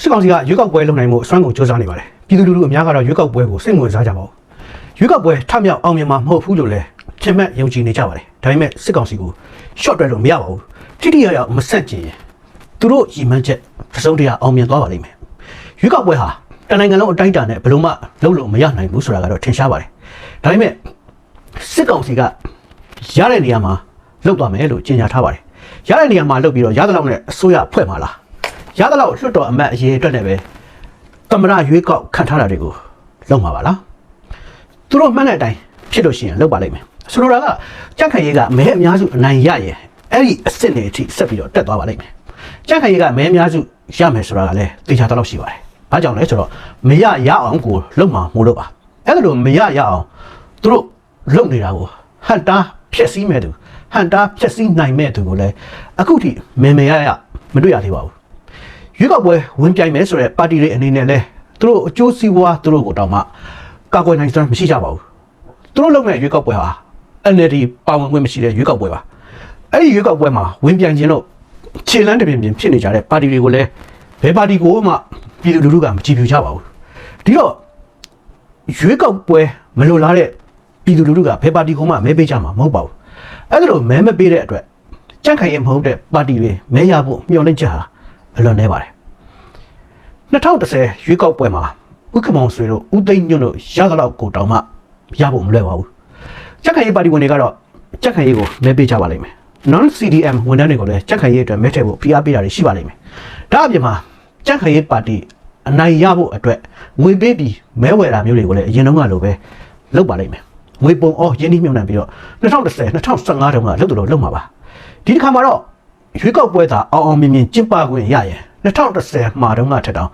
စစ်ကောင်စီကရွေးကောက်ပွဲလုပ်နိုင်မှုအစွမ်းကုန်စ조사နေပါတယ်ပြည်သူလူထုအများကတော့ရွေးကောက်ပွဲကိုစိတ်ဝင်စားကြပါဘူးရွေးကောက်ပွဲထမြောက်အောင်မြင်မှာမဟုတ်ဘူးလို့လည်းထင်မှတ်ယုံကြည်နေကြပါတယ်ဒါပေမဲ့စစ်ကောင်စီကို short တွဲလို့မရပါဘူးထိတိရရမဆက်ကျင်ရင်သူတို့ရည်မှန်းချက်သစုံတရာအောင်မြင်သွားပါလိမ့်မယ်ရွေးကောက်ပွဲဟာတနိုင်ငံလုံးအတိုင်းအတာနဲ့ဘယ်လို့မှလုပ်လို့မရနိုင်ဘူးဆိုတာကတော့ထင်ရှားပါတယ်ဒါပေမဲ့စစ်ကောင်စီကရတဲ့နေရာမှာလုပ်သွားမယ်လို့ကြေညာထားပါတယ်ရတဲ့နေရာမှာလုပ်ပြီးတော့ရတဲ့လောက်နဲ့အစိုးရဖွဲ့မှာလား ရသလောက်လွတ်တော်အမတ်အရေးအတွက်နဲ့ပဲတမရရွေးကောက်ခံထားတာတွေကိုလုပ်မှာပါလားသူတို့မှန်းတဲ့အတိုင်းဖြစ်လို့ရှိရင်လုပ်ပါလိမ့်မယ်ဆိုလိုတာကကြက်ခိုင်ရေးကမဲအများစုအနိုင်ရရင်အဲ့ဒီအစ်စ်တွေအထိဆက်ပြီးတော့တက်သွားပါလိမ့်မယ်ကြက်ခိုင်ရေးကမဲအများစုရမယ်ဆိုတာကလည်းသိချာတော့ရှိပါတယ်ဘာကြောင့်လဲဆိုတော့မရရအောင်ကိုလုပ်မှာမို့လို့ပါအဲ့ဒါလိုမရရအောင်သူတို့လုပ်နေတာကိုဟန်တာဖြက်စီးမဲ့သူဟန်တာဖြက်စီးနိုင်မဲ့သူကိုလည်းအခုထိမေမေရရမတွေ့ရသေးပါဘူး ရွေးကောက်ပွဲဝင်ပြိုင်မယ်ဆိုတဲ့ပါတီတွေအနေနဲ့လဲသူတို့အကျိုးစီးပွားသူတို့ကိုတောင်းမှကာကွယ်နိုင်စွမ်းမရှိကြပါဘူးသူတို့လုပ်တဲ့ရွေးကောက်ပွဲဟာ NLD ပါဝင်ခွင့်မရှိတဲ့ရွေးကောက်ပွဲပါအဲ့ဒီရွေးကောက်ပွဲမှာဝင်ပြိုင်ခြင်းတော့ခြေလန်းတစ်ပြင်ပြင်ဖြစ်နေကြတဲ့ပါတီတွေကိုလည်းဘယ်ပါတီကိုမှပြည်သူလူထုကမကြည်ဖြူကြပါဘူးဒီတော့ရွေးကောက်ပွဲမလိုလားတဲ့ပြည်သူလူထုကဘယ်ပါတီကိုမှမဲပေးကြမှာမဟုတ်ပါဘူးအဲ့ဒါလိုမဲမပေးတဲ့အတွက်ကြန့်ခိုင်ရင်မဟုတ်တဲ့ပါတီတွေမဲရဖို့မျှော်လင့်ချက်ဟာ အလွန်နေပါတယ်2010ရွေးကောက်ပွဲမှာဥက္ကမောင်ဆွေတို့ဦးသိန်းညွန့်တို့ရသလောက်ကိုတောင်မှရဖို့မလွယ်ပါဘူးကြက်ခိုင်ရေးပါတီဝင်တွေကတော့ကြက်ခိုင်ရေးကိုမဲပေးကြပါလိမ့်မယ် non CDM ဝန်ထမ်းတွေကိုလည်းကြက်ခိုင်ရေးအတွက်မဲထည့်ဖို့ဖိအားပေးတာတွေရှိပါလိမ့်မယ်ဒါအပြင်မှာကြက်ခိုင်ရေးပါတီအနိုင်ရဖို့အတွက်ငွေပေးပြီးမဲဝယ်တာမျိုးတွေကိုလည်းအရင်တုန်းကလိုပဲလုပ်ပါလိမ့်မယ်ငွေပုံအောရင်းနှီးမြှုပ်နှံပြီးတော့2010 2015တုန်းကလုပ်တယ်လို့လုပ်မှာပါဒီတစ်ခါမှာတော့ ရွေးကောက်ပွဲသာအောင်အောင်မြင်မြင်ကျင်းပခွင့်ရရင်2010မှာတုန်းကထက်တောင်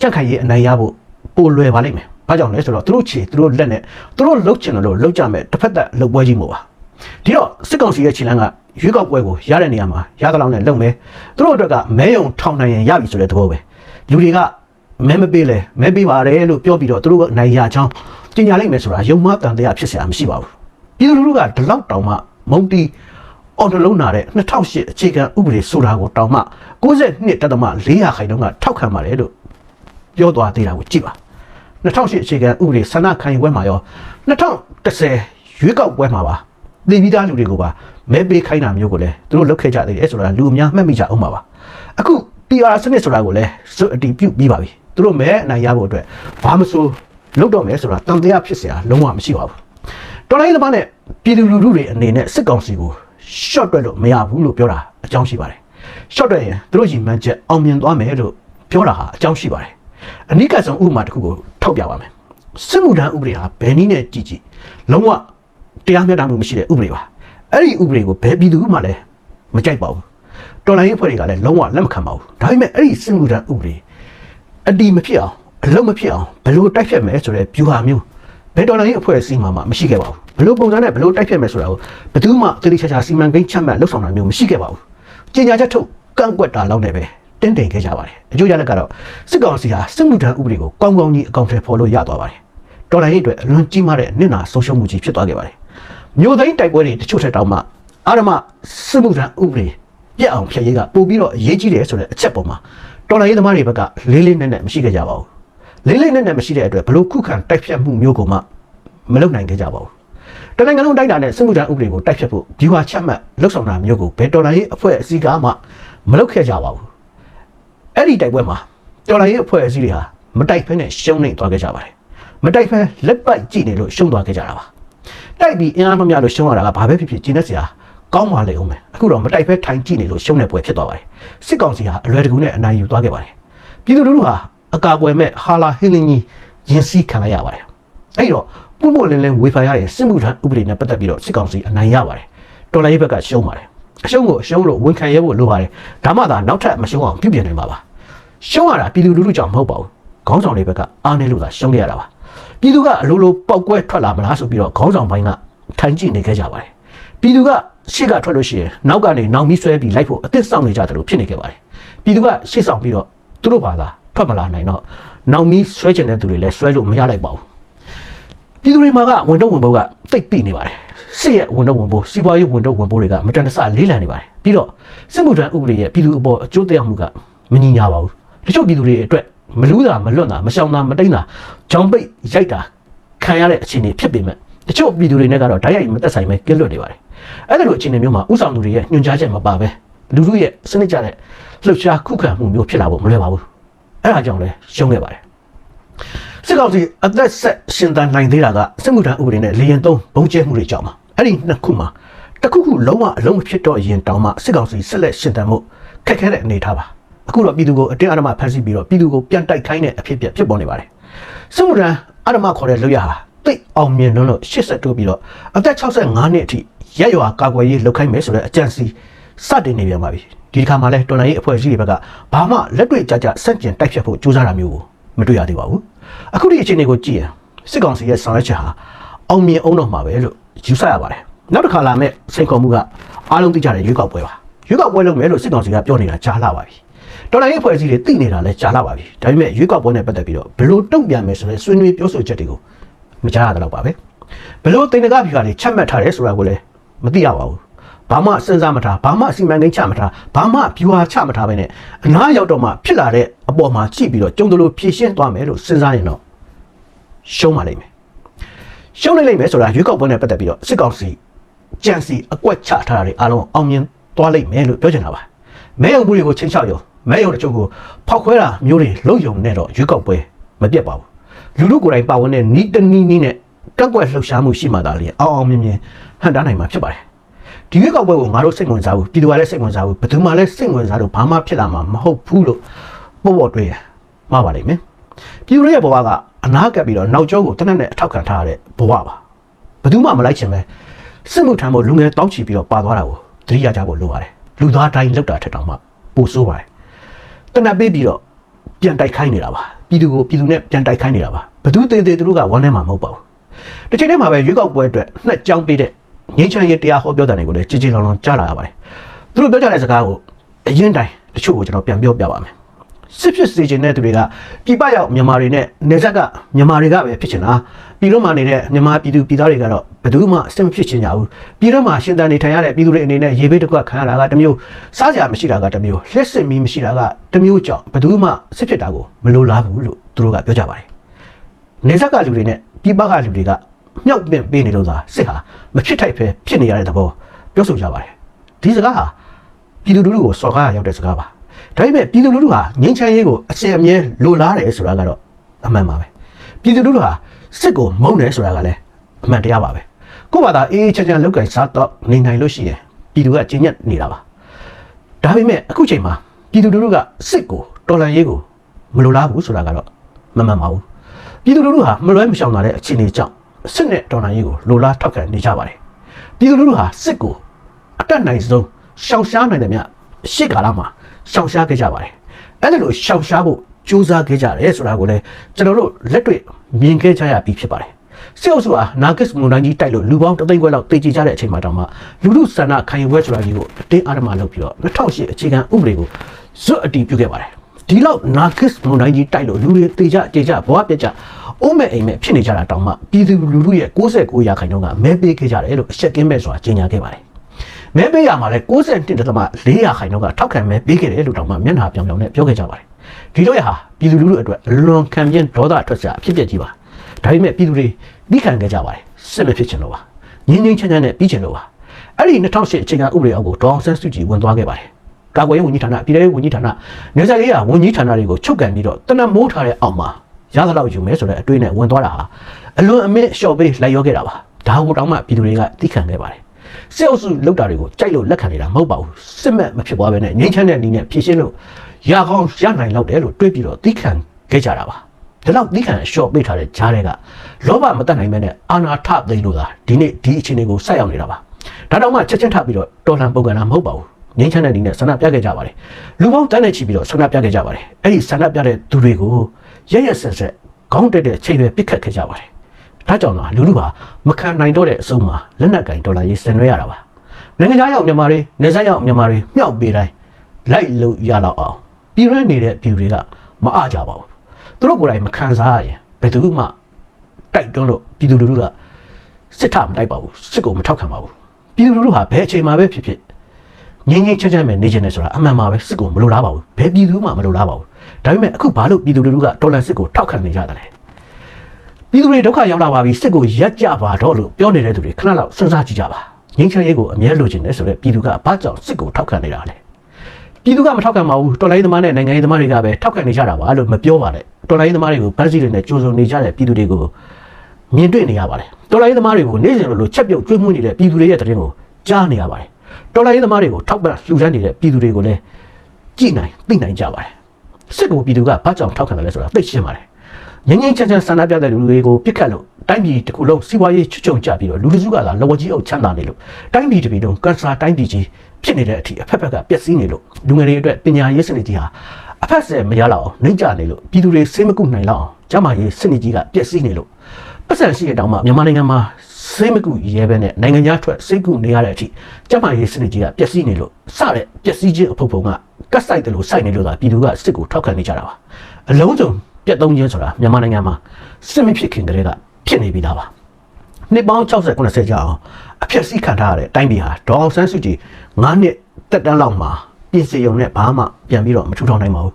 ကြက်ခိုင်ရေးအနိုင်ရဖို့ပိုလွယ်ပါလိမ့်မယ်။ဘာကြောင့်လဲဆိုတော့သူတို့ခြေသူတို့လက်နဲ့သူတို့လှုပ်ချင်တယ်လို့လှုပ်ကြမယ်တစ်ဖက်သက်လှုပ်ပွဲကြီးမို့ပါ။ဒီတော့စစ်ကောင်စီရဲ့ခြေလမ်းကရွေးကောက်ပွဲကိုရတဲ့နေရာမှာရသလောက်နဲ့လုပ်မယ်။သူတို့အတွက်ကမဲယုံထောင်နိုင်ရင်ရပြီဆိုတဲ့သဘောပဲ။လူတွေကမဲမပေးလဲမဲပေးပါတယ်လို့ပြောပြီးတော့သူတို့ကအနိုင်ရချောင်းကျင်ညာလိုက်မယ်ဆိုတာယုံမတန်တရားဖြစ်เสียမရှိပါဘူး။ပြည်သူလူထုကဒီလောက်တောင်မှမုံတီ အော်တလုံးနာတဲ့2008အခြေခံဥပဒေဆိုတာကိုတောင်းမှ92တက်တမ400ခိုင်တုန်းကထောက်ခံပါတယ်လို့ပြောသွားသေးတာကိုကြည့်ပါ2008အခြေခံဥပဒေဆန္ဒခံယူပွဲမှာရော2010ရွေးကောက်ပွဲမှာပါသိပြီးသားလူတွေကိုပါမဲပေးခိုင်းတာမျိုးကိုလည်းသူတို့လုပ်ခဲ့ကြသေးတယ်ဆိုတာလူအများမှတ်မိကြအောင်ပါပါအခု PR စနစ်ဆိုတာကိုလည်းစွအတီးပြုတ်ပြီးပါပြီသူတို့မဲအနိုင်ရဖို့အတွက်ဘာမဆိုလုပ်တော့မယ်ဆိုတာတန်တရားဖြစ်စရာလုံးဝမရှိပါဘူးတော်လိုင်းသမားနဲ့ပြည်သူလူထုတွေအနေနဲ့စစ်ကောင်စီကို short တွက်လို့မရဘူးလို့ပြောတာအကြောင်းရှိပါတယ် short တွက်ရင်သူတို့ညီမှန်းချက်အောင်မြင်သွားမယ်လို့ပြောတာဟာအကြောင်းရှိပါတယ်အနိကဆုံးဥပမာတစ်ခုကိုထောက်ပြပါမယ်စစ်မှုထမ်းဥပဒေဟာဘယ်နည်းနဲ့ကြည့်ကြည့်လုံးဝတရားမျှတမှုမရှိတဲ့ဥပဒေပါအဲ့ဒီဥပဒေကိုဘယ်ပြည်သူမှလည်းမကြိုက်ပါဘူးတော်လိုင်းအဖွဲ့တွေကလည်းလုံးဝလက်မခံပါဘူးဒါပေမဲ့အဲ့ဒီစစ်မှုထမ်းဥပဒေအတီမဖြစ်အောင်အလုံးမဖြစ်အောင်ဘယ်လိုတိုက်ဖြတ်မယ်ဆိုတဲ့ view ဟာမျိုးဘယ်ဒေါ်လာရေးအဖွဲ့အစည်းမှမရှိခဲ့ပါဘူး ဘလို့ပုံစံနဲ့ဘလို့တိုက်ဖြတ်မယ်ဆိုတာကိုဘယ်သူမှတိတိကျကျစီမံကိန်းချမှတ်လှုပ်ဆောင်တာမျိုးမရှိခဲ့ပါဘူးကြေညာချက်ထုတ်ကန့်ကွက်တာလောက်နဲ့ပဲတင်းတိမ်ခဲ့ကြပါတယ်အကျိုးရလက်ကတော့စစ်ကောင်စီဟာစစ်မှုထမ်းဥပဒေကိုကောင်းကောင်းကြီးအကောင့်ထဲပေါ်လို့ရသွားပါတယ်ဒေါ်လာရေးအတွက်အလွန်ကြီးမားတဲ့နစ်နာဆုံးရှုံးမှုကြီးဖြစ်သွားခဲ့ပါတယ်မြို့သိမ်းတိုက်ပွဲတွေတချို့ထက်တောင်မှအာရမစစ်မှုထမ်းဥပဒေပြက်အောင်ဖျက်ရေးကပို့ပြီးတော့အရေးကြီးတယ်ဆိုတဲ့အချက်ပေါ်မှာတော်လိုင်းရေးသမားတွေဘက်ကလေးလေးနက်နက်မရှိခဲ့ကြပါဘူးလေးလေးနက်နက်မရှိတဲ့အတွက်ဘလို့ခုခံတိုက်ဖြတ်မှုမျိုးကိုမှမလုပ်နိုင်ခဲ့ကြပါဘူး တနိုင်ငံလုံးတိုက်တာနဲ့စစ်မှုထမ်းဥပဒေကိုတိုက်ဖြတ်ဖို့ဒီဟာချက်မှတ်လှုပ်ဆောင်တာမျိုးကိုဘယ်တော်လိုင်းရေးအဖွဲ့အစည်းကမှမလုပ်ခဲ့ကြပါဘူးအဲ့ဒီတိုက်ပွဲမှာတော်လိုင်းရေးအဖွဲ့အစည်းတွေဟာမတိုက်ဖဲနဲ့ရှုံးနေသွားခဲ့ကြပါတယ်မတိုက်ဖဲလက်ပိုက်ကြည့်နေလို့ရှုံးသွားခဲ့ကြတာပါတိုက်ပြီးအင်အားမမျှလို့ရှုံးရတာကဘာပဲဖြစ်ဖြစ်ကျင်းနေစရာကောင်းပါလေဦးမယ်အခုတော့မတိုက်ဖဲထိုင်ကြည့်နေလို့ရှုံးနေပွဲဖြစ်သွားပါတယ်စစ်ကောင်စီဟာအလွယ်တကူနဲ့အနိုင်ယူသွားခဲ့ပါတယ်ပြည်သူလူထုဟာအကာအကွယ်မဲ့ဟာလာဟင်းလင်းကြီးရင်စီးခံလိုက်ရပါတယ်။အဲ့တော့ ပုံပုံလင်းလင်းဝေဖန်ရတဲ့စစ်မှုထမ်းဥပဒေနဲ့ပတ်သက်ပြီးတော့စစ်ကောင်စီအနိုင်ရပါတယ်။တော်လိုင်းရေးဘက်ကရှုံးပါတယ်။အရှုံးကိုအရှုံးလို့ဝန်ခံရဖို့လိုပါတယ်။ဒါမှသာနောက်ထပ်မရှုံးအောင်ပြုပြင်နိုင်ပါပါ။ရှုံးရတာပြည်သူလူထုကြောင့်မဟုတ်ပါဘူး။ခေါင်းဆောင်တွေဘက်ကအားနည်းလို့သာရှုံးရတာပါ။ပြည်သူကအလိုလိုပောက်ကွဲထွက်လာမလားဆိုပြီးတော့ခေါင်းဆောင်ပိုင်းကထိုင်ကြည့်နေခဲ့ကြပါတယ်။ပြည်သူကရှေ့ကထွက်လို့ရှိရင်နောက်ကနေနောက်မီးဆွဲပြီးလိုက်ဖို့အသစ်စောင့်နေကြတယ်လို့ဖြစ်နေခဲ့ပါတယ်။ပြည်သူကရှေ့ဆောင်ပြီးတော့သူတို့ဘာသာထွက်မလာနိုင်တော့နောက်မီးဆွဲချင်တဲ့သူတွေလည်းဆွဲလို့မရလိုက်ပါဘူး ပြည်သူတွေမှာကဝန်တော့ဝန်ဘုတ်ကတိတ်ပိနေပါတယ်စစ်ရဲ့ဝန်တော့ဝန်ဘုတ်စီးပွားရေးဝန်တော့ဝန်ဘုတ်တွေကမတန်တဆလေးလံနေပါတယ်ပြီးတော့စစ်မှုထမ်းဥပဒေရဲ့ပြည်သူအပေါ်အကျိုးသက်ရောက်မှုကမညီညာပါဘူးတချို့ပြည်သူတွေအတွက်မလူးတာမလွတ်တာမရှောင်တာမတိန်တာကြောင်ပိတ်ရိုက်တာခံရတဲ့အခြေအနေဖြစ်ပေမဲ့တချို့ပြည်သူတွေနဲ့ကတော့ဓာတ်ရိုက်မသက်ဆိုင်ပဲကင်းလွတ်နေပါတယ်အဲ့ဒါလိုအခြေအနေမျိုးမှာဥဆောင်သူတွေရဲ့ညွှန်ကြားချက်မပါပဲလူလူရဲ့စနစ်ကြတဲ့လှုပ်ရှားခုခံမှုမျိုးဖြစ်လာဖို့မလွယ်ပါဘူးအဲ့ဒါကြောင့်လဲရှုံးခဲ့ပါတယ် စစ်ကောင်စီအသက်ဆက်ရှင်သန်နိုင်သေးတာကစစ်မှုထမ်းဥပဒေနဲ့လေရင်သုံးဘုံကျဲမှုတွေကြောင့်ပါအဲ့ဒီနှစ်ခုမှာတစ်ခုခုလုံးဝအလုံးမဖြစ်တော့ရင်တောင်မှစစ်ကောင်စီဆက်လက်ရှင်သန်မှုခက်ခဲတဲ့အနေအထားပါအခုတော့ပြည်သူကိုအတင်းအဓမ္မဖမ်းဆီးပြီးတော့ပြည်သူကိုပြန်တိုက်ခိုင်းတဲ့အဖြစ်အပျက်ဖြစ်ပေါ်နေပါတယ်စစ်မှုထမ်းအဓမ္မခေါ်တဲ့လူရဟာတိတ်အောင်မြင်လွန်းလို့ရှစ်ဆက်တိုးပြီးတော့အသက်65နှစ်အထိရက်ရွာကာကွယ်ရေးလုပ်ခိုင်းမယ်ဆိုတဲ့အကြံစီစတင်နေပြန်ပါပြီဒီတစ်ခါမှလည်းတော်လိုင်းရေးအဖွဲ့အစည်းတွေဘက်ကဘာမှလက်တွေ့ကြကြစန့်ကျင်တိုက်ဖြတ်ဖို့ကြိုးစားတာမျိုးကိုမတွေ့ရသေးပါဘူး အခုဒီအခြေအနေကိုကြည့်ရင်စစ်ကောင်စီရဲ့ဆောင်ရွက်ချက်ဟာအောင်မြင်အောင်တော့မှာပဲလို့ယူဆရပါတယ်နောက်တစ်ခါလာမဲ့စိန်ခေါ်မှုကအားလုံးသိကြတဲ့ရွေးကောက်ပွဲပါရွေးကောက်ပွဲလုပ်မယ်လို့စစ်ကောင်စီကပြောနေတာကြားလာပါပြီတော်လိုင်းရေးအဖွဲ့အစည်းတွေသိနေတာလည်းကြားလာပါပြီဒါပေမဲ့ရွေးကောက်ပွဲနဲ့ပတ်သက်ပြီးတော့ဘယ်လိုတုံ့ပြန်မယ်ဆိုတဲ့ဆွေးနွေးပြောဆိုချက်တွေကိုမကြားရတော့ပါပဲဘယ်လိုတင်တကားဖြူကနေချက်မှတ်ထားတယ်ဆိုတာကိုလည်းမသိရပါဘူး ဘာမှစဉ်းစားမထားဘာမှစီမံကိန်းချမထားဘာမှဖြူဟာချမထားပဲနဲ့အနားရောက်တော့မှဖြစ်လာတဲ့အပေါ်မှာကြည့်ပြီးတော့ကြုံတလို့ဖြည့်ရှင်းသွားမယ်လို့စဉ်းစားရင်တော့ရှုံးပါလိမ့်မယ်ရှုံးနေလိမ့်မယ်ဆိုတာရွေးကောက်ပွဲနဲ့ပတ်သက်ပြီးတော့စစ်ကောင်စီကြံစီအကွက်ချထားတာတွေအားလုံးအောင်မြင်သွားလိမ့်မယ်လို့ပြောချင်တာပါမဲယုံမှုတွေကိုချင်းချောက်ရုံမဲယုံတချို့ကိုဖောက်ခွဲတာမျိုးတွေလုံယုံနဲ့တော့ရွေးကောက်ပွဲမပြတ်ပါဘူးလူလူကိုယ်တိုင်ပါဝင်တဲ့နီးတနီးနီးနဲ့ကန့်ကွက်လှုပ်ရှားမှုရှိမှသာလေအောင်အောင်မြင်မြင်ဟန်တားနိုင်မှာဖြစ်ပါတယ် ဒီရွေးကောက်ပွဲကိုငါတို့စိတ်ဝင်စားဘူးပြည်သူကလည်းစိတ်ဝင်စားဘူးဘယ်သူမှလည်းစိတ်ဝင်စားလို့ဘာမှဖြစ်လာမှာမဟုတ်ဘူးလို့ပေါ့ပေါ့တွေးရမှာပါလိမ့်မယ်ပြည်သူရဲ့ဘဝကအနာကပ်ပြီးတော့နောက်ကျောကိုတနက်နဲ့အထောက်ခံထားရတဲ့ဘဝပါဘယ်သူမှမလိုက်ချင်ပဲစစ်မှုထမ်းဖို့လူငယ်တောင်းချီပြီးတော့ပါသွားတာကိုသတိရကြဖို့လိုပါတယ်လူသားတိုင်းလောက်တာထက်တောင်မှပိုဆိုးပါတယ်တနက်ပေးပြီးတော့ပြန်တိုက်ခိုင်းနေတာပါပြည်သူကိုပြည်သူနဲ့ပြန်တိုက်ခိုင်းနေတာပါဘသူသေးသေးသူတို့ကဝမ်းထဲမှာမဟုတ်ပါဘူးတစ်ချိန်တည်းမှာပဲရွေးကောက်ပွဲအတွက်နှစ်ကြောင်းပေးတဲ့ ငင်းချမ်းရေးတရားဟောပြောတဲ့တွေကိုလည်းကြည်ကြည်လောင်လောင်ကြားလာရပါတယ်သူတို့ပြောကြတဲ့စကားကိုအရင်တိုင်းတချို့ကိုကျွန်တော်ပြန်ပြောပြပါမယ်စစ်ဖြစ်စေခြင်းတဲ့သူတွေကပြည်ပရောက်မြန်မာတွေနဲ့နေဆက်ကမြန်မာတွေကပဲဖြစ်ချင်တာပြည်တော်မှာနေတဲ့မြန်မာပြည်သူပြည်သားတွေကတော့ဘယ်သူမှအဆင်မဖြစ်ချင်ကြဘူးပြည်တော်မှာရှင်သန်နေထိုင်ရတဲ့ပြည်သူတွေအနေနဲ့ရေဘေးတစ်ခွက်ခံရတာကတစ်မျိုးစားစရာမရှိတာကတစ်မျိုးလက်စစ်မီးမရှိတာကတစ်မျိုးကြောင့်ဘယ်သူမှစစ်ဖြစ်တာကိုမလိုလားဘူးလို့သူတို့ကပြောကြပါတယ်နေဆက်ကလူတွေနဲ့ပြည်ပကလူတွေက မြောက်ပင့်ပေးနေလို့သာစစ်ဟာမဖြစ်ထိုက်ပဲဖြစ်နေရတဲ့သဘောပြောဆိုကြပါတယ်ဒီစကားဟာပြည်သူလူထုကိုစော်ကားရောက်တဲ့စကားပါဒါပေမဲ့ပြည်သူလူထုဟာငင်းချမ်းရေးကိုအစင်အမြဲလိုလားတယ်ဆိုတာကတော့အမှန်ပါပဲပြည်သူလူထုဟာစစ်ကိုမုန်းတယ်ဆိုတာကလည်းအမှန်တရားပါပဲကိုယ့်ဘာသာအေးအေးချမ်းချမ်းလောက်ကင်စားတော့နေနိုင်လို့ရှိရင်ပြည်သူကကျဉ်ညက်နေတာပါဒါပေမဲ့အခုချိန်မှာပြည်သူလူထုကစစ်ကိုတော်လှန်ရေးကိုမလိုလားဘူးဆိုတာကတော့မမှန်ပါဘူးပြည်သူလူထုဟာမလွဲမရှောင်တာတဲ့အခြေအနေကြောင့် စစ်နဲ့တော်လှန်ရေးကိုလိုလားထောက်ခံနေကြပါတယ်ပြည်သူလူထုဟာစစ်ကိုအတက်နိုင်ဆုံးရှောင်ရှားနိုင်တယ်မြရှစ်ကာလမှာရှောင်ရှားခဲ့ကြပါတယ်အဲ့ဒါလိုရှောင်ရှားဖို့ကြိုးစားခဲ့ကြတယ်ဆိုတာကိုလည်းကျွန်တော်တို့လက်တွေ့မြင်ခဲ့ကြရပြီးဖြစ်ပါတယ်စစ်အုပ်စုဟာနာဂစ်မွန်တိုင်းကြီးတိုက်လို့လူပေါင်းတသိန်းခွဲလောက်တေချေကြတဲ့အချိန်မှာတောင်မှလူလူဆန္ဒခံယူပွဲဆိုတာကြီးကိုအတင်းအဓမ္မလုပ်ပြီးတော့2008အခြေခံဥပဒေကိုဇွတ်အတီးပြုခဲ့ပါတယ်ဒီလောက်နာဂစ်မွန်တိုင်းကြီးတိုက်လို့လူတွေတေကြတေကြဘဝပြက်ကြ အိုးမဲ့အိမ်မဲ့ဖြစ်နေကြတာတောင်မှပြည်သူလူထုရဲ့69ရာခိုင်နှုန်းကမဲပေးခဲ့ကြတယ်လို့အချက်ကင်းမဲ့ဆိုတာကြေညာခဲ့ပါတယ်မဲပေးရမှာလဲ61.4ရာခိုင်နှုန်းကထောက်ခံမဲပေးခဲ့တယ်လို့တောင်မှမျက်နှာပြောင်ပြောင်နဲ့ပြောခဲ့ကြပါတယ်ဒီလိုရဟာပြည်သူလူထုအတွက်အလွန်ခံပြင်းဒေါသအထွက်စရာအဖြစ်ပြက်ကြီးပါဒါပေမဲ့ပြည်သူတွေသိခံခဲ့ကြပါတယ်စစ်မဖြစ်ချင်လို့ပါငင်းငင်းချမ်းချမ်းနဲ့ပြီးချင်လို့ပါအဲ့ဒီ2008အခြေခံဥပဒေအောက်ကိုဒေါအောင်ဆန်းစုကြည်ဝင်သွားခဲ့ပါတယ်ကာကွယ်ရေးဝန်ကြီးဌာနပြည်ထောင်ရေးဝန်ကြီးဌာနနေဆက်ရေးရာဝန်ကြီးဌာနတွေကိုချုပ်ကန်ပြီးတော့တနက်မိုးထားတဲ့အောက်မှာ ရသလောက်ယူမယ်ဆိုတဲ့အတွေးနဲ့ဝင်သွားတာဟာအလွန်အမင်းရှော့ပေးလိုက်ရောခဲ့တာပါဒါကိုတောင်မှပြည်သူတွေကသိခံခဲ့ပါတယ်စစ်အုပ်စုလောက်တာတွေကိုကြိုက်လို့လက်ခံနေတာမဟုတ်ပါဘူးစစ်မဲ့မဖြစ်သွားဘဲနဲ့ငြိမ်းချမ်းတဲ့နည်းနဲ့ဖြည့်ရှင်းလို့ရကောင်းရနိုင်လောက်တယ်လို့တွေးပြီးတော့သိခံခဲ့ကြတာပါဒါတော့သိခံရှော့ပေးထားတဲ့ဂျားတွေကလောဘမတတ်နိုင်မဲနဲ့အာနာထသိလို့သာဒီနေ့ဒီအခြေအနေကိုဆက်ရောက်နေတာပါဒါတော့မှချက်ချင်းထပ်ပြီးတော့တော်လှန်ပုံကန်တာမဟုတ်ပါဘူးငင်းချမ်းတဲ့ဒီနဲ့ဆန္ဒပြခဲ့ကြပါတယ်လူပေါင်းတန်းနဲ့ချီပြီးတော့ဆန္ဒပြခဲ့ကြပါတယ်အဲ့ဒီဆန္ဒပြတဲ့သူတွေကို ရရဆက်ဆက်ခေါင်းတက်တဲ့ချိန်တွေပစ်ခတ်ခဲ့ကြပါတယ်ဒါကြောင့်လားလူလူဟာမခံနိုင်တော့တဲ့အဆုံးမှာလက်နက်ကင်ဒေါ်လာရေးဆင်နွှဲရတာပါနိုင်ငံခြားရောက်မြန်မာတွေနေဆက်ရောက်မြန်မာတွေမြောက်ပေးတိုင်းလိုက်လို့ရတော့အောင်ပြည်ရနေတဲ့ view တွေကမအားကြပါဘူးသူတို့ကိုယ်တိုင်မခံစားရရင်ဘယ်သူမှတိုက်တွန်းလို့ပြည်သူလူထုကစစ်ထမတိုက်ပါဘူးစစ်ကိုမထောက်ခံပါဘူးပြည်သူလူထုဟာဘယ်အချိန်မှာပဲဖြစ်ဖြစ်ငင်းငင်းချမ်းချမ်းပဲနေချင်တယ်ဆိုတာအမှန်ပါပဲစစ်ကိုမလိုလားပါဘူးဘယ်ပြည်သူမှမလိုလားပါဘူး ဒါပေမဲ့အခုဘာလို့ပြည်သူလူထုကတော်လန်စစ်ကိုထောက်ခံနေကြတယ်လဲပြည်သူတွေဒုက္ခရောက်လာပါပြီစစ်ကိုရက်ကြပါတော့လို့ပြောနေတဲ့သူတွေခဏလောက်စဉ်းစားကြည့်ကြပါငင်းချရေးကိုအမြဲလိုချင်တယ်ဆိုတော့ပြည်သူကဘာကြောင့်စစ်ကိုထောက်ခံနေတာလဲပြည်သူကမထောက်ခံပါဘူးတော်လိုင်းသမားနဲ့နိုင်ငံရေးသမားတွေကပဲထောက်ခံနေကြတာပါလို့မပြောပါနဲ့တော်လိုင်းသမားတွေကိုဗန်းစီတွေနဲ့ကြိုးစုံနေကြတဲ့ပြည်သူတွေကိုမြင်တွေ့နေရပါတယ်တော်လိုင်းသမားတွေကိုနေ့စဉ်လိုလိုချက်ပြုတ်ကျွေးမွေးနေတဲ့ပြည်သူတွေရဲ့တရင်ကိုကြားနေရပါတယ်တော်လိုင်းသမားတွေကိုထောက်ပံ့လှူဒန်းနေတဲ့ပြည်သူတွေကိုလည်းကြည်နိုင်သိနိုင်ကြပါတယ် စစ်ကိုပြည်သူကဘာကြောင့်ထောက်ခံတယ်လဲဆိုတာသိရှင်းပါတယ်ငင်းငင်းချမ်းချမ်းဆန္ဒပြတဲ့လူတွေကိုပြစ်ခတ်လို့တိုင်းပြည်တစ်ခုလုံးစီးပွားရေးချွတ်ချုံကြပြီးတော့လူလူစုကလာလောကြီးအုပ်ချမ်းသာနေလို့တိုင်းပြည်တစ်ပြည်လုံးကန်ဆာတိုင်းပြည်ကြီးဖြစ်နေတဲ့အထိအဖက်ဖက်ကပျက်စီးနေလို့လူငယ်တွေအတွက်ပညာရေးစနစ်ကြီးဟာအဖက်ဆက်မရလောက်အောင်နှိမ့်ကြနေလို့ပြည်သူတွေစိတ်မကုနိုင်လောက်အောင်ကျန်းမာရေးစနစ်ကြီးကပျက်စီးနေလို့ပတ်စံရှိတဲ့တောင်မှမြန်မာနိုင်ငံမှာစိတ်မကုရဲပဲနဲ့နိုင်ငံခြားထွက်စိတ်ကုနေရတဲ့အထိကျန်းမာရေးစနစ်ကြီးကပျက်စီးနေလို့စတဲ့ပျက်စီးခြင်းအဖို့ပုံက ကတ်ဆိုင်တယ်လို့စိုက်နေလို့သာပြည်သူကစစ်ကိုထောက်ခံနေကြတာပါအလုံးစုံပြတ်သုံးခြင်းဆိုတာမြန်မာနိုင်ငံမှာစစ်မဖြစ်ခင်ကတည်းကဖြစ်နေပြီးသားပါနှစ်ပေါင်း60 90ကြာအောင်အဖြစ်စီးခံထားရတဲ့တိုင်းပြည်ဟာဒေါအောင်ဆန်းစုကြည်9နှစ်တက်တန်းလောက်မှာပြင်စင်ရုံနဲ့ဘာမှပြန်ပြီးတော့မထူထောင်နိုင်ပါဘူး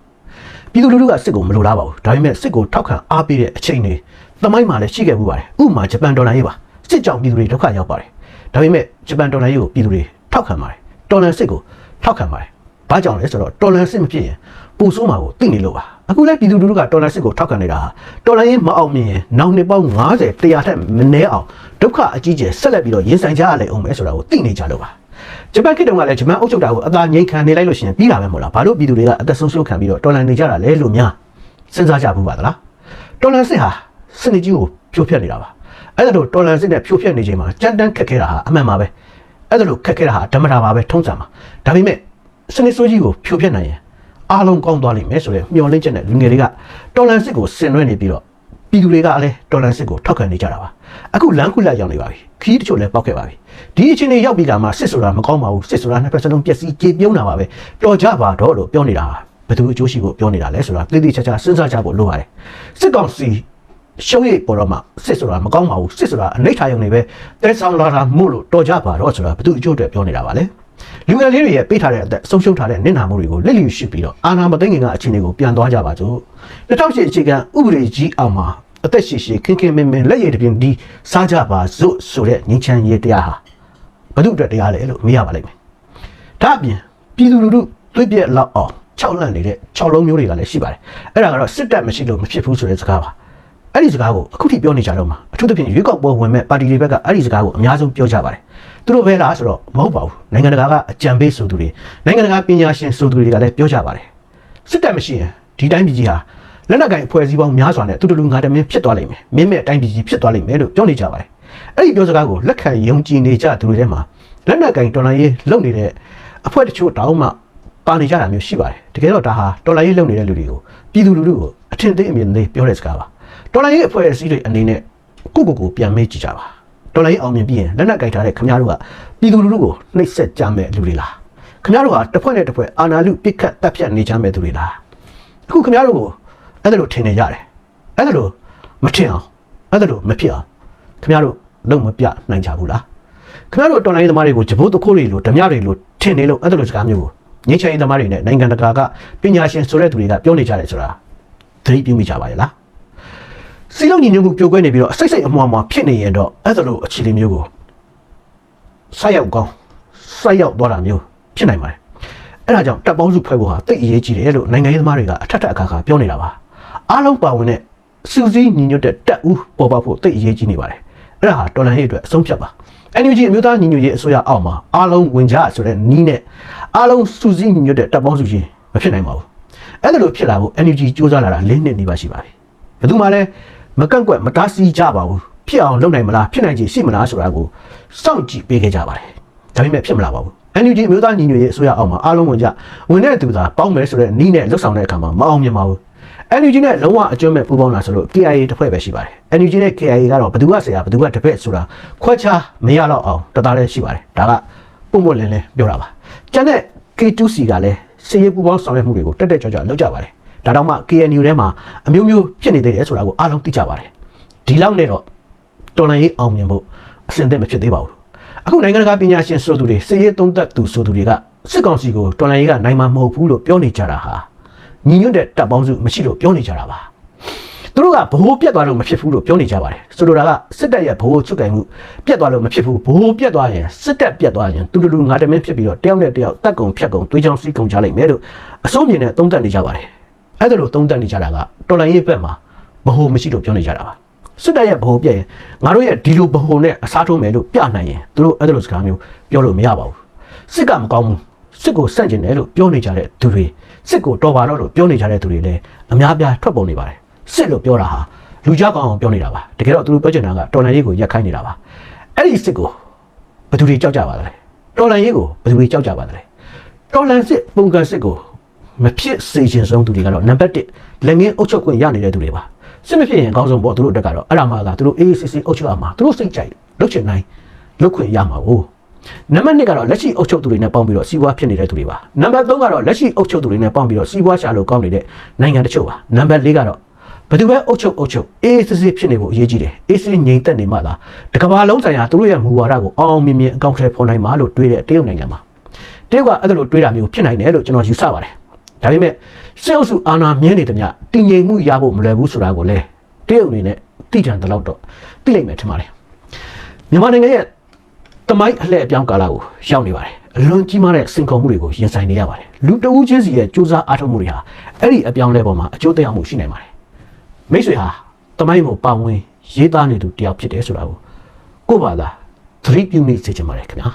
ပြည်သူလူထုကစစ်ကိုမလိုလားပါဘူးဒါပေမဲ့စစ်ကိုထောက်ခံအားပေးတဲ့အချိန်တွေသမိုင်းမှာလည်းရှိခဲ့မှုပါတယ်ဥပမာဂျပန်ဒေါ်လာရေးပါစစ်ကြောင်ပြည်သူတွေဒုက္ခရောက်ပါတယ်ဒါပေမဲ့ဂျပန်ဒေါ်လာရေးကိုပြည်သူတွေထောက်ခံပါတယ်ဒေါ်လာစစ်ကိုထောက်ခံပါတယ် ဘာကြောင့်လဲဆိုတော့ဒေါ်လာစစ်မဖြစ်ရင်ပူဆိုးမှာကိုသိနေလို့ပါအခုလည်းပြည်သူလူထုကဒေါ်လာစစ်ကိုထောက်ခံနေတာဟာဒေါ်လာရင်းမအောင်မြင်ရင်နောက်နှစ်ပေါင်း90 100ထက်မနည်းအောင်ဒုက္ခအကြီးကျယ်ဆက်လက်ပြီးတော့ရင်ဆိုင်ကြရလိမ့်အောင်ပဲဆိုတာကိုသိနေကြလို့ပါဂျပန်ခေတ်တုန်းကလည်းဂျပန်အုပ်ချုပ်တာကိုအသာငြိမ်ခံနေလိုက်လို့ရှိရင်ပြီးတာပဲမဟုတ်လားဘာလို့ပြည်သူတွေကအသက်ဆုံးရှုံးခံပြီးတော့ဒေါ်လာနေကြတာလဲလို့များစဉ်းစားကြဘူးပါသလားဒေါ်လာစစ်ဟာစနစ်ကြီးကိုဖြိုဖျက်နေတာပါအဲ့ဒါလို့ဒေါ်လာစစ်နဲ့ဖြိုဖျက်နေချိန်မှာကြမ်းတမ်းခက်ခဲတာဟာအမှန်ပါပဲအဲ့ဒါလို့ခက်ခဲတာဟာဓမ္မတာပါပဲထုံးစံပါဒါပေမဲ့ စနစ်ဆိုးကြီးကိုဖြိုဖျက်နိုင်ရင်အားလုံးကောင်းသွားလိမ့်မယ်ဆိုတဲ့မျှော်လင့်ချက်နဲ့လူငယ်တွေကတော်လန်စစ်ကိုဆင်နွှဲနေပြီးတော့ပြည်သူတွေကလည်းတော်လန်စစ်ကိုထောက်ခံနေကြတာပါအခုလမ်းခုလက်ရောက်နေပါပြီခီးတချို့လည်းပောက်ခဲ့ပါပြီဒီအချိန်တွေရောက်ပြီးကမှစစ်ဆိုတာမကောင်းပါဘူးစစ်ဆိုတာနှစ်ဖက်စလုံးပျက်စီးကြေပြုံးတာပါပဲတော်ကြပါတော့လို့ပြောနေတာဘယ်သူအကျိုးရှိဖို့ပြောနေတာလဲဆိုတာသိသိချာချာစဉ်းစားကြဖို့လိုပါတယ်စစ်ကောင်စီရှုံးရိပ်ပေါ်တော့မှစစ်ဆိုတာမကောင်းပါဘူးစစ်ဆိုတာအနိဋ္ဌာယုံနေပဲတဲဆောင်လာတာမို့လို့တော်ကြပါတော့ဆိုတာဘယ်သူအကျိုးအတွက်ပြောနေတာပါလဲ လူငယ်လေးတွေရဲ့ပေးထားတဲ့အသက်ဆုံးရှုံးထားတဲ့နစ်နာမှုတွေကိုလက်လျူရှစ်ပြီးတော့အာနာမသိငင်ကအခြေအနေကိုပြန်သွားကြပါစို့2008အခြေခံဥပဒေကြီးအောင်မှာအသက်ရှိရှိခင်ခင်မင်မင်လက်ရည်တပြင်းဒီစားကြပါစို့ဆိုတဲ့ငင်းချမ်းရေးတရားဟာဘု து အတွက်တရားလဲလို့မေးရပါလိမ့်မယ်ဒါအပြင်ပြည်သူလူထုသွေးပြက်လောက်အောင်၆လန့်နေတဲ့၆လုံးမျိုးတွေကလည်းရှိပါတယ်အဲ့ဒါကတော့စစ်တပ်မရှိလို့မဖြစ်ဘူးဆိုတဲ့စကားပါ အဲ့ဒီစကားကိုအခုထိပြောနေကြတော့မှာအထူးသဖြင့်ရွေးကောက်ပွဲဝင်မဲ့ပါတီတွေဘက်ကအဲ့ဒီစကားကိုအများဆုံးပြောကြပါတယ်သူတို့ပဲလားဆိုတော့မဟုတ်ပါဘူးနိုင်ငံတကာကအကြံပေးဆိုသူတွေနိုင်ငံတကာပညာရှင်ဆိုသူတွေကလည်းပြောကြပါတယ်စစ်တပ်မရှိရင်ဒီတိုင်းပြည်ကြီးဟာလက်နက်ကင်အဖွဲ့အစည်းပေါင်းများစွာနဲ့သူတို့လူငါတမင်းဖြစ်သွားလိမ့်မယ်မင်းမဲ့တိုင်းပြည်ကြီးဖြစ်သွားလိမ့်မယ်လို့ပြောနေကြပါတယ်အဲ့ဒီပြောစကားကိုလက်ခံယုံကြည်နေကြသူတွေထဲမှာလက်နက်ကင်တော်လိုင်းရေးလုပ်နေတဲ့အဖွဲ့တချို့တောင်းမှပါနေကြတာမျိုးရှိပါတယ်တကယ်တော့ဒါဟာတော်လိုင်းရေးလုပ်နေတဲ့လူတွေကိုပြည်သူလူထုကိုအထင်သေးအမြင်သေးပြောတဲ့စကားပါ တော်လိုင်းရေးအဖွဲ့အစည်းတွေအနေနဲ့ကိုကိုကိုပြန်မေးကြည့်ကြပါတော်လိုင်းအောင်မြင်ပြီးရင်လက်နက်ကိုက်ထားတဲ့ခင်ဗျားတို့ကပြည်သူလူထုကိုနှိပ်စက်ကြမဲ့လူတွေလားခင်ဗျားတို့ဟာတစ်ဖွဲ့နဲ့တစ်ဖွဲ့အာဏာလုပြစ်ခတ်တပ်ဖြတ်နေကြမဲ့သူတွေလားအခုခင်ဗျားတို့ကိုအဲ့ဒါလိုထင်နေကြတယ်အဲ့ဒါလိုမထင်အောင်အဲ့ဒါလိုမဖြစ်အောင်ခင်ဗျားတို့လုံးမပြနိုင်ကြဘူးလားခင်ဗျားတို့တော်လိုင်းသမားတွေကိုဂျဘိုးတခိုးတွေလိုဓမြတွေလိုထင်နေလို့အဲ့ဒါလိုစကားမျိုးကိုငင်းချင်သမားတွေနဲ့နိုင်ငံတကာကပညာရှင်ဆိုတဲ့သူတွေကပြောနေကြတယ်ဆိုတာသတိပြုမိကြပါရဲ့လား စီလုံးညီညွတ်မှုပြိုကွဲနေပြီးတော့အစိတ်စိတ်အမွှားမွှားဖြစ်နေရင်တော့အဲ့ဒါလိုအခြေအနေမျိုးကိုဆိုက်ရောက်ကောင်းဆိုက်ရောက်သွားတာမျိုးဖြစ်နိုင်ပါတယ်အဲ့ဒါကြောင့်တပ်ပေါင်းစုဖွဲ့ဖို့ဟာတိတ်အရေးကြီးတယ်လို့နိုင်ငံရေးသမားတွေကအထက်ထက်အခါခါပြောနေတာပါအားလုံးပါဝင်တဲ့စူးစီးညီညွတ်တဲ့တပ်ဦးပေါ်ပေါက်ဖို့တိတ်အရေးကြီးနေပါတယ်အဲ့ဒါဟာတော်လန်ရေးအတွက်အဆုံးဖြတ်ပါ NUG အမျိုးသားညီညွတ်ရေးအစိုးရအောက်မှာအားလုံးဝင်ကြဆိုတဲ့နီးနဲ့အားလုံးစူးစီးညီညွတ်တဲ့တပ်ပေါင်းစုချင်းမဖြစ်နိုင်ပါဘူးအဲ့ဒါလိုဖြစ်လာဖို့ NUG စူးစမ်းလာတာ၄နှစ်နေပါရှိပါပြီဘယ်သူမှလည်း မကန့်ကွက်မတားဆီးကြပါဘူးဖြစ်အောင်လုပ်နိုင်မလားဖြစ်နိုင်ချေရှိမလားဆိုတာကိုစောင့်ကြည့်ပေးခဲ့ကြပါတယ်ဒါပေမဲ့ဖြစ်မလာပါဘူး NUG အမျိုးသားညီညွတ်ရေးအစိုးရအောက်မှာအားလုံးဝင်ကြဝင်တဲ့သူသာပေါင်းမယ်ဆိုတဲ့နီးနဲ့လှုပ်ဆောင်တဲ့အခါမှာမအောင်မြင်ပါဘူး NUG နဲ့လုံးဝအကျွမ်းမဲ့ပူးပေါင်းလာဆိုလို့ KIA တစ်ဖွဲ့ပဲရှိပါတယ် NUG နဲ့ KIA ကတော့ဘယ်သူကဆရာဘယ်သူကတစ်ဖက်ဆိုတာခွဲခြားမရတော့အောင်တသားတည်းရှိပါတယ်ဒါကပုံမလင်းလင်းပြောတာပါကျန်တဲ့ K2C ကလည်းစည်ရေးပူးပေါင်းဆောင်ရွက်မှုတွေကိုတက်တက်ကြွကြွလုပ်ကြပါတယ် ဒါတော့မှ KNU ထဲမှာအမျိုးမျိုးဖြစ်နေသေးတယ်ဆိုတာကိုအားလုံးသိကြပါတယ်ဒီလောက်နဲ့တော့တော်လှန်ရေးအောင်မြင်ဖို့အဆင်သင့်မဖြစ်သေးပါဘူးအခုနိုင်ငံတကာပညာရှင်ဆိုသူတွေစစ်ရေးသုံးသပ်သူဆိုသူတွေကစစ်ကောင်စီကိုတော်လှန်ရေးကနိုင်မှာမဟုတ်ဘူးလို့ပြောနေကြတာဟာညီညွတ်တဲ့တပ်ပေါင်းစုမရှိလို့ပြောနေကြတာပါသူတို့ကဘိုးပြက်သွားလို့မဖြစ်ဘူးလို့ပြောနေကြပါတယ်ဆိုလိုတာကစစ်တပ်ရဲ့ဘိုးချုပ်ကင်မှုပြက်သွားလို့မဖြစ်ဘူးဘိုးပြက်သွားရင်စစ်တပ်ပြက်သွားရင်တူတူငါတမင်းဖြစ်ပြီးတော့တယောက်နဲ့တယောက်တက်ကုံဖြတ်ကုံသွေးချောင်းစီးကုံကြလိမ့်မယ်လို့အစိုးမြင်နဲ့သုံးသပ်နေကြပါတယ် အဲ့ဒါလို့သုံးသပ်နေကြတာကတော်လိုင်းရေးဘက်မှာဘ ਹੁ မရှိလို့ပြောနေကြတာပါစစ်တပ်ရဲ့ဗဟိုပြည့်ရင်ငါတို့ရဲ့ဒီလိုဗဟိုနဲ့အစားထိုးမယ်လို့ပြနိုင်ရင်သူတို့အဲ့ဒါလိုစကားမျိုးပြောလို့မရပါဘူးစစ်ကမကောင်းဘူးစစ်ကိုစန့်ကျင်တယ်လို့ပြောနေကြတဲ့သူတွေစစ်ကိုတော်ပါတော့လို့ပြောနေကြတဲ့သူတွေလည်းအများပြားထွက်ပေါ်နေပါတယ်စစ်လို့ပြောတာဟာလူကြောက်ကောင်အောင်ပြောနေတာပါတကယ်တော့သူတို့ပြောချင်တာကတော်လန်ရေးကိုရက်ခိုင်းနေတာပါအဲ့ဒီစစ်ကိုဘယ်သူတွေကြောက်ကြပါသလဲတော်လန်ရေးကိုဘယ်သူတွေကြောက်ကြပါသလဲတော်လန်စစ်ပုံကန်စစ်ကို မဖြစ်စေချင်ဆုံးသူတွေကတော့နံပါတ်1လက်ငင်းအုပ်ချုပ်ခွင့်ရနေတဲ့သူတွေပါစစ်မဖြစ်ရင်အကောင်းဆုံးပေါ့သူတို့အတွက်ကတော့အဲ့ဒါမှသာသူတို့အေးအေးဆေးဆေးအုပ်ချုပ်ရမှာသူတို့စိတ်ကြိုက်လုပ်ချင်နိုင်လုပ်ခွင့်ရမှာကိုနံပါတ်2ကတော့လက်ရှိအုပ်ချုပ်သူတွေနဲ့ပေါင်းပြီးတော့စီးပွားဖြစ်နေတဲ့သူတွေပါနံပါတ်3ကတော့လက်ရှိအုပ်ချုပ်သူတွေနဲ့ပေါင်းပြီးတော့စီးပွားရှာလို့ကောင်းနေတဲ့နိုင်ငံတချို့ပါနံပါတ်4ကတော့ဘယ်သူပဲအုပ်ချုပ်အုပ်ချုပ်အေးအေးဆေးဆေးဖြစ်နေဖို့အရေးကြီးတယ်အေးဆေးငြိမ်သက်နေမှသာတကဘာလုံးဆိုင်ရာသူတို့ရဲ့မူဝါဒကိုအောင်အောင်မြင်မြင်အကောင့်ထဲဖော်နိုင်မှာလို့တွေးတဲ့တရုတ်နိုင်ငံမှာတရုတ်ကအဲ့ဒါလိုတွေးတာမျိုးဖြစ်နိုင်တယ်လို့ကျွန်တော်ယူဆပါတယ် ဒါပေမဲ့စစ်အုပ်စုအာဏာမြဲနေတယ်မြတည်ငြိမ်မှုရဖို့မလွယ်ဘူးဆိုတာကိုလည်းတရုတ်အနေနဲ့တိကျန်တဲ့လောက်တော့သိလိမ့်မယ်ထင်ပါတယ်မြန်မာနိုင်ငံရဲ့တမိုင်းအလှည့်အပြောင်းကာလကိုရောက်နေပါတယ်အလွန်ကြီးမားတဲ့စင်ကုန်မှုတွေကိုရင်ဆိုင်နေရပါတယ်လူတဦးချင်းစီရဲ့စူးစမ်းအားထုတ်မှုတွေဟာအဲ့ဒီအပြောင်းလဲပေါ်မှာအကျိုးသက်ရောက်မှုရှိနိုင်ပါတယ်မိတ်ဆွေဟာတမိုင်းကိုပါဝင်ရေးသားနေသူတယောက်ဖြစ်တယ်ဆိုတာကိုကိုယ့်ဘာသာသတိပြုမိစေချင်ပါတယ်ခင်ဗျာ